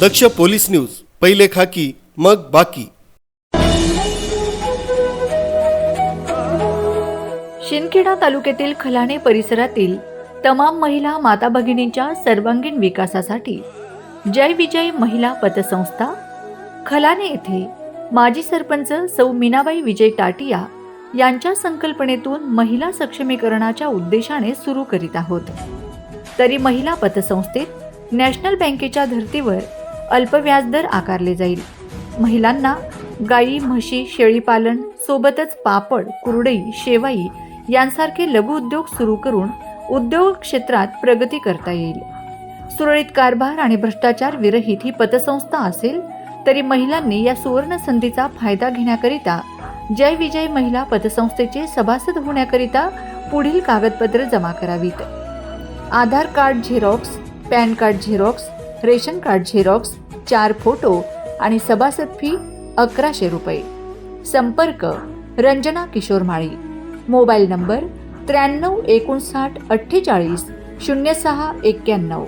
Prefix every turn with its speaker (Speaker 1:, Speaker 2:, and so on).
Speaker 1: दक्ष police news पहिले खाकी मग बाकी.
Speaker 2: शिंदखेडा तालुक्यातील खलाणे परिसरातील तमाम महिला माता भगिनींच्या सर्वांगीण विकासासाठी जय विजय महिला पतसंस्था खलाने येथे माजी सरपंच सौ मीनाबाई विजय टाटिया यांच्या संकल्पनेतून महिला सक्षमीकरणाच्या उद्देशाने सुरू करीत आहोत. तरी महिला पतसंस्थेत नॅशनल बँकेच्या धर्तीवर अल्प व्याजदर आकारले जाईल. महिलांना गाई म्हशी शेळीपालन सोबतच पापड कुरडई शेवाई यांसारखे लघुउद्योग सुरू करून उद्योग क्षेत्रात प्रगती करता येईल. सुरळीत कारभार आणि भ्रष्टाचार विरहित ही पतसंस्था असेल तरी महिलांनी या सुवर्ण संधीचा फायदा घेण्याकरिता जय विजय महिला पतसंस्थेचे सभासद होण्याकरिता पुढील कागदपत्र जमा करावीत. Aadhaar card xerox pan card xerox ration card xerox चार फोटो आणि सभासद फी अकराशे रुपये. संपर्क रंजना किशोर माळी मोबाईल नंबर त्र्याण्णव एकोणसाठ अठ्ठेचाळीस शून्य सहा एक्क्याण्णव.